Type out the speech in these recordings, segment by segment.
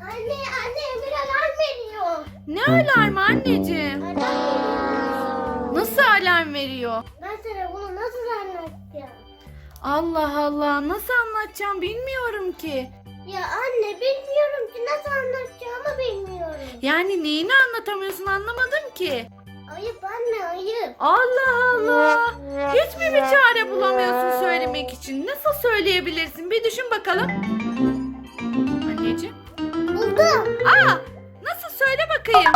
Anne anne Emir alarm veriyor. Ne alarmı anneciğim? Alarm veriyor. Nasıl alarm veriyor? Ben sana bunu nasıl anlatacağım? Allah Allah nasıl anlatacağım bilmiyorum ki. Ya anne bilmiyorum ki nasıl anlatacağımı bilmiyorum. Yani neyini anlatamıyorsun anlamadım ki. Ayıp anne ayıp. Allah Allah. Hiç mi bir çare bulamıyorsun söylemek için? Nasıl söyleyebilirsin? Bir düşün bakalım. Aa, nasıl söyle bakayım.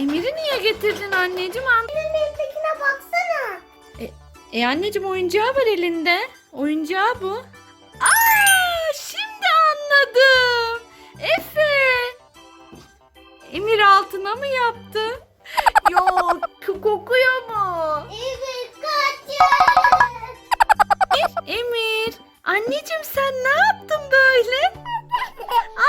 Emir'i niye getirdin anneciğim? An- Annenin elindekine baksana. E anneciğim oyuncağı var elinde. Oyuncağı bu. Aa, şimdi anladım. Efe. Emir altına mı yaptı? Yok, kokuyor mu? Evet anneciğim sen ne yaptın böyle?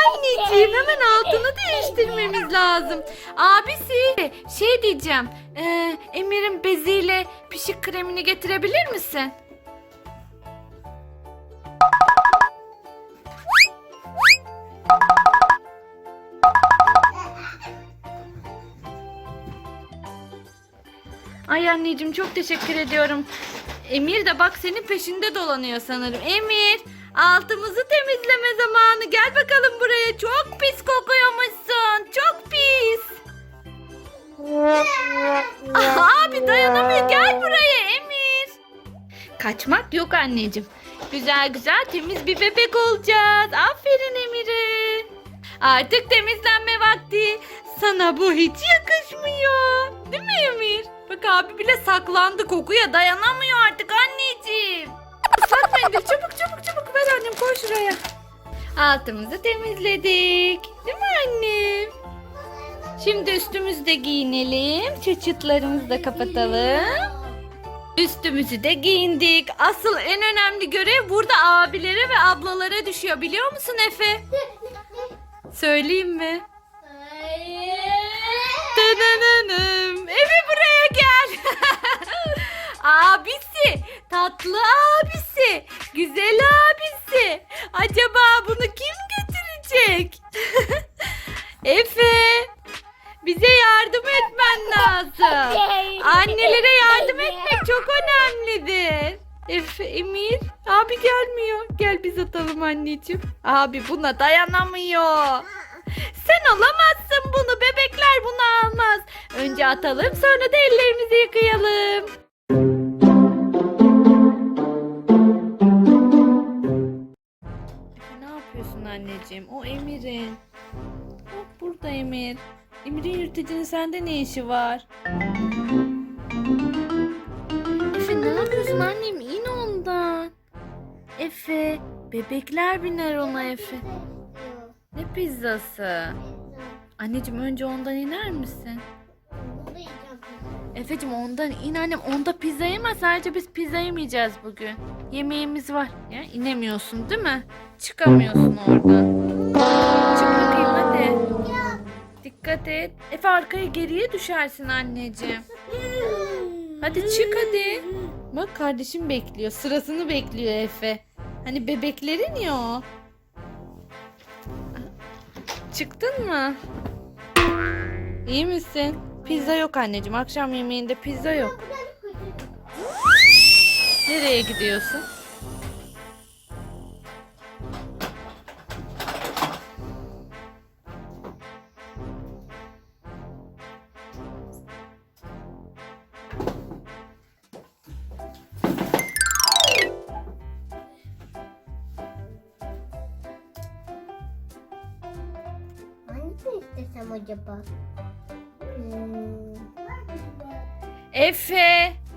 Anneciğim hemen altını değiştirmemiz lazım. Abisi şey diyeceğim. e, Emir'in beziyle pişik kremini getirebilir misin? Ay anneciğim çok teşekkür ediyorum. Emir de bak senin peşinde dolanıyor sanırım. Emir altımızı temizleme zamanı. Gel bakalım buraya. Çok pis kokuyormuşsun. Çok pis. Abi dayanamıyor. Gel buraya Emir. Kaçmak yok anneciğim. Güzel güzel temiz bir bebek olacağız. Aferin Emir'e. Artık temizlenme vakti. Sana bu hiç yakışmıyor. Değil mi Emir? Bak abi bile saklandı kokuya dayanamıyor Altımızı temizledik. Değil mi annem? Şimdi üstümüzü de giyinelim. Çıçıtlarımızı da kapatalım. Üstümüzü de giyindik. Asıl en önemli görev burada abilere ve ablalara düşüyor biliyor musun Efe? Söyleyeyim mi? Danananım. Efe buraya gel. abisi. Tatlı abisi. Güzel abisi. Acaba bunu getirecek? Efe. Bize yardım etmen lazım. Annelere yardım etmek çok önemlidir. Efe, Emir, abi gelmiyor. Gel biz atalım anneciğim. Abi buna dayanamıyor. Sen alamazsın bunu. Bebekler bunu almaz. Önce atalım sonra da ellerimizi yıkayalım. Anneciğim? O Emir'in. Bak burada Emir. Emir'in yırtıcının sende ne işi var? Efe ne yapıyorsun annem? İn ondan. Efe, bebekler biner ona Efe. Ne pizzası? Anneciğim önce ondan iner misin? Efe'cim ondan in annem. Onda pizza yeme. Sadece biz pizza yemeyeceğiz bugün. Yemeğimiz var. Ya inemiyorsun değil mi? Çıkamıyorsun oradan. Çık bakayım hadi. Dikkat et. Efe arkaya geriye düşersin anneciğim. Hadi çık hadi. Bak kardeşim bekliyor. Sırasını bekliyor Efe. Hani bebeklerin ya o. Çıktın mı? İyi misin? Pizza yok anneciğim. Akşam yemeğinde pizza yok. Nereye gidiyorsun? İstesem acaba? Hmm. Efe.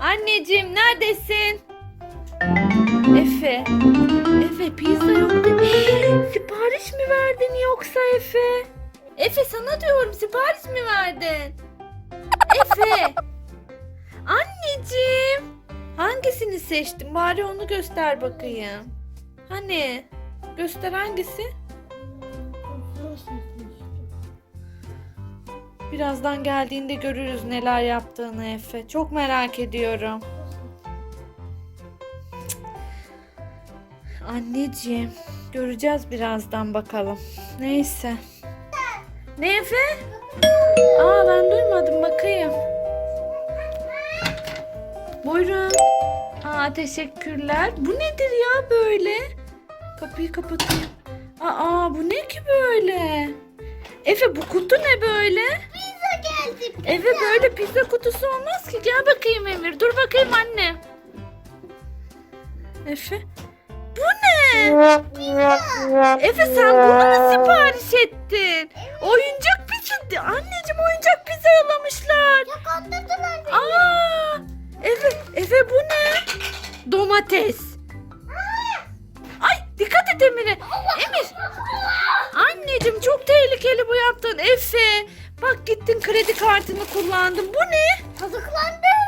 Anneciğim neredesin? Efe. Efe pizza yok değil. Sipariş mi verdin yoksa Efe? Efe sana diyorum sipariş mi verdin? Efe. Anneciğim. Hangisini seçtin? Bari onu göster bakayım. Hani? Göster hangisi? Birazdan geldiğinde görürüz neler yaptığını Efe. Çok merak ediyorum. Anneciğim, göreceğiz birazdan bakalım. Neyse. Ne Efe? Aa ben duymadım bakayım. Buyurun. Aa teşekkürler. Bu nedir ya böyle? Kapıyı kapatayım. Aa bu ne ki böyle? Efe bu kutu ne böyle? Eve böyle pizza kutusu olmaz ki. Gel bakayım Emir. Dur bakayım anne. Efe. Bu ne? Efe sen bunu mu sipariş ettin? Oyuncak pizza. Anneciğim oyuncak pizza yollamışlar. Ya kandırdılar beni. Aa! Efe, Efe bu ne? Domates. Ay dikkat et Emir'e. Emir. Anneciğim çok tehlikeli bu yaptığın Efe. Bak gittin kredi kartını kullandın. Bu ne? Kazıklandım.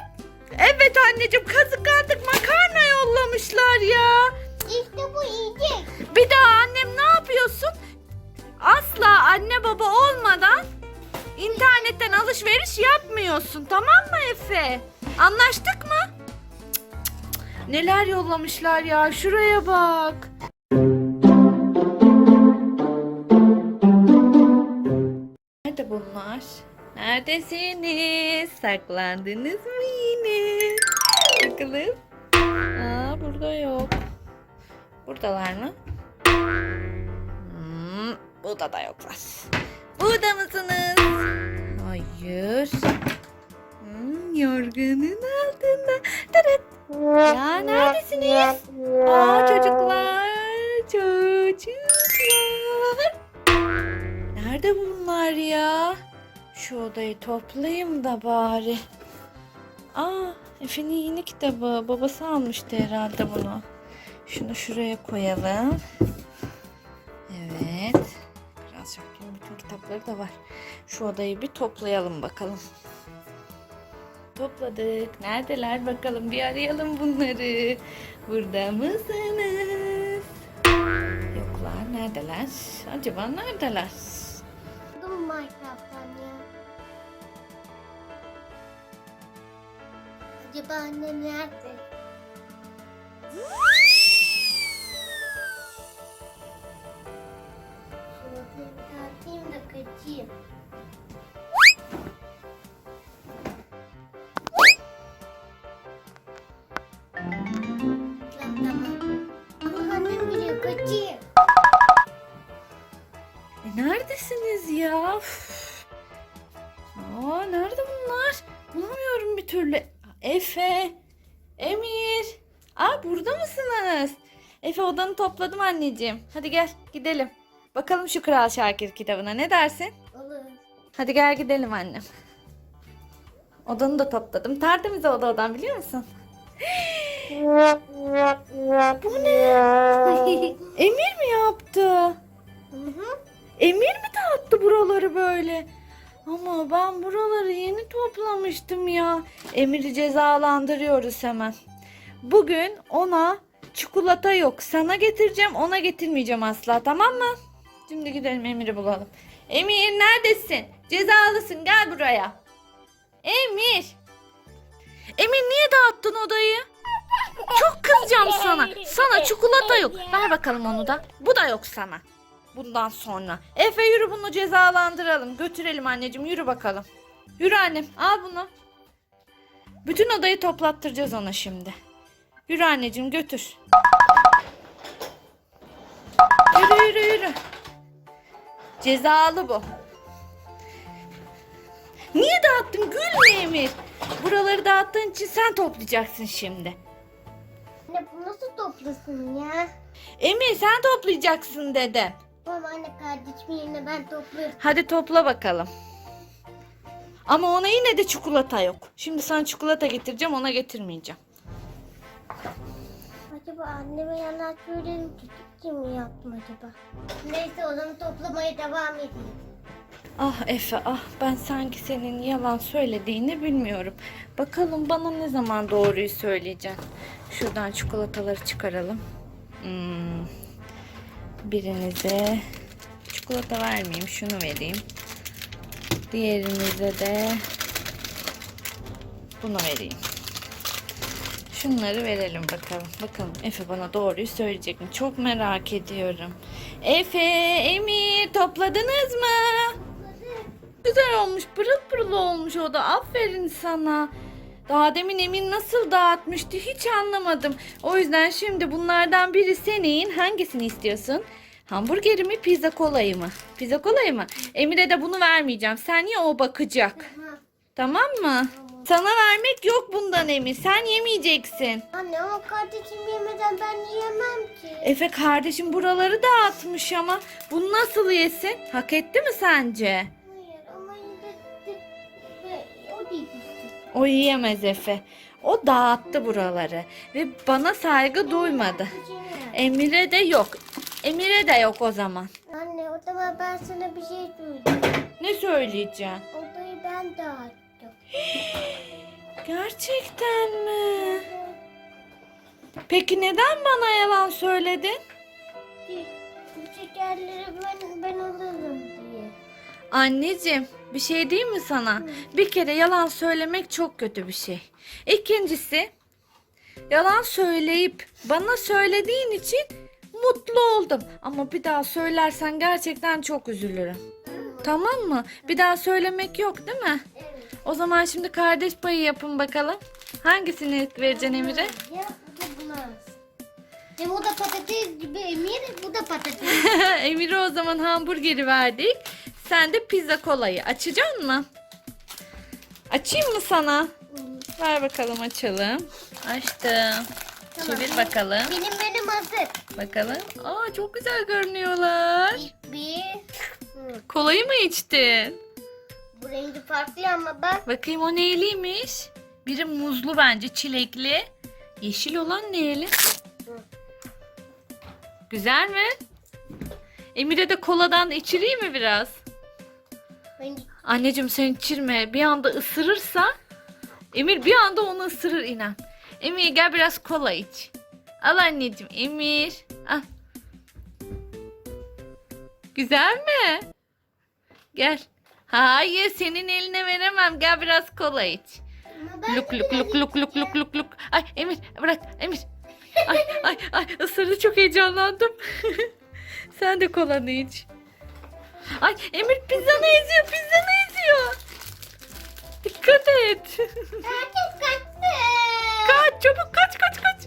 Evet anneciğim kazıklandık makarna yollamışlar ya. İşte bu yiyecek. Bir daha annem ne yapıyorsun? Asla anne baba olmadan internetten alışveriş yapmıyorsun tamam mı Efe? Anlaştık mı? Cık, cık, cık. Neler yollamışlar ya şuraya bak. Nerede bunlar? Neredesiniz? Saklandınız mı yine? Bakalım. Aa burada yok. Buradalar mı? Hmm, burada da yoklar. Burada mısınız? Hayır. Hmm, yorganın altında. Ya neredesiniz? Aa odayı toplayayım da bari. Aa Efe'nin yeni kitabı. Babası almıştı herhalde bunu. Şunu şuraya koyalım. Evet. Kral Şakir'in bütün kitapları da var. Şu odayı bir toplayalım bakalım. Topladık. Neredeler bakalım bir arayalım bunları. Burada mısınız? Yoklar. Neredeler? Acaba neredeler? Acaba annem nerede? Şu odayı bir atayım da kaçayım. Emir. Aa burada mısınız? Efe odanı topladım anneciğim. Hadi gel gidelim. Bakalım şu Kral Şakir kitabına ne dersin? Olur. Hadi gel gidelim annem. Odanı da topladım. Tertemiz oda odan biliyor musun? Bu ne? Emir mi yaptı? Hı hı. Emir mi dağıttı buraları böyle? Ama ben buraları yeni toplamıştım ya. Emir'i cezalandırıyoruz hemen. Bugün ona çikolata yok. Sana getireceğim ona getirmeyeceğim asla tamam mı? Şimdi gidelim Emir'i bulalım. Emir neredesin? Cezalısın gel buraya. Emir. Emir niye dağıttın odayı? Çok kızacağım sana. Sana çikolata yok. Ver bakalım onu da. Bu da yok sana. Bundan sonra. Efe yürü bunu cezalandıralım. Götürelim anneciğim yürü bakalım. Yürü annem al bunu. Bütün odayı toplattıracağız ona şimdi. Yürü anneciğim götür. Yürü yürü yürü. Cezalı bu. Niye dağıttın gülme Emir. Buraları dağıttığın için sen toplayacaksın şimdi. Anne bu nasıl toplasın ya? Emir sen toplayacaksın dedim. Tamam anne kardeşimin yerine ben toplarım. Hadi topla bakalım. Ama ona yine de çikolata yok. Şimdi sana çikolata getireceğim ona getirmeyeceğim. Acaba anneme yalan söyledim küçükçe mi yaptım acaba? Neyse o zaman toplamaya devam edeyim. Ah Efe ah ben sanki senin yalan söylediğini bilmiyorum. Bakalım bana ne zaman doğruyu söyleyeceksin. Şuradan çikolataları çıkaralım. Hmm. Birinize çikolata vermeyeyim şunu vereyim. Diğerinize de bunu vereyim. Şunları verelim bakalım. Bakalım Efe bana doğruyu söyleyecek mi? Çok merak ediyorum. Efe, Emir topladınız mı? Güzel olmuş. Pırıl pırıl olmuş o da. Aferin sana. Daha demin Emin nasıl dağıtmıştı hiç anlamadım. O yüzden şimdi bunlardan biri senin. Hangisini istiyorsun? Hamburgeri mi pizza kolayı mı? Pizza kolayı mı? Emir'e de bunu vermeyeceğim. Sen ye o bakacak. Tamam. Tamam mı? Sana vermek yok bundan Emir. Sen yemeyeceksin. Anne ama kardeşim yemeden ben yiyemem ki. Efe kardeşim buraları dağıtmış ama bunu nasıl yesin? Hak etti mi sence? Hayır ama yine de, de, o değil. O yiyemez Efe. O dağıttı buraları ve bana saygı duymadı. Emir'e de yok. Emir'e de yok o zaman. Anne o zaman ben sana bir şey söyleyeyim. Ne söyleyeceğim? Odayı ben dağıttım. Gerçekten mi? Peki neden bana yalan söyledin? Bu şekerleri ben, ben alırım diye. Anneciğim bir şey diyeyim mi sana? Bir kere yalan söylemek çok kötü bir şey. İkincisi yalan söyleyip bana söylediğin için mutlu oldum. Ama bir daha söylersen gerçekten çok üzülürüm. Tamam mı? Bir daha söylemek yok değil mi? Evet. O zaman şimdi kardeş payı yapın bakalım. Hangisini vereceksin Emir'e? Ya bu da buna. Ya bu da patates gibi Emir, bu da patates. Emir'e o zaman hamburgeri verdik. Sen de pizza kolayı. Açacak mı? Açayım mı sana? Ver bakalım açalım. Açtım. Çevir bakalım. Benim benim hazır. Bakalım. Aa çok güzel görünüyorlar. Bir. Kolayı mı içtin? Bu rengi farklı ama bak. Bakayım o neyliymiş? Biri muzlu bence çilekli. Yeşil olan neyli? Güzel mi? Emir'e de koladan içireyim mi biraz? Ben Anneciğim sen içirme. Bir anda ısırırsa Emir bir anda onu ısırır inan. Emir gel biraz kola iç. Al anneciğim Emir. Al. Güzel mi? Gel. Hayır senin eline veremem. Gel biraz kola iç. Luk luk luk luk luk luk luk luk. Ay Emir bırak Emir. Ay ay ay ısırdı çok heyecanlandım. Sen de kolanı iç. Ay Emir pizzanı eziyor pizzanı eziyor. Dikkat et. Çabuk kaç kaç kaç.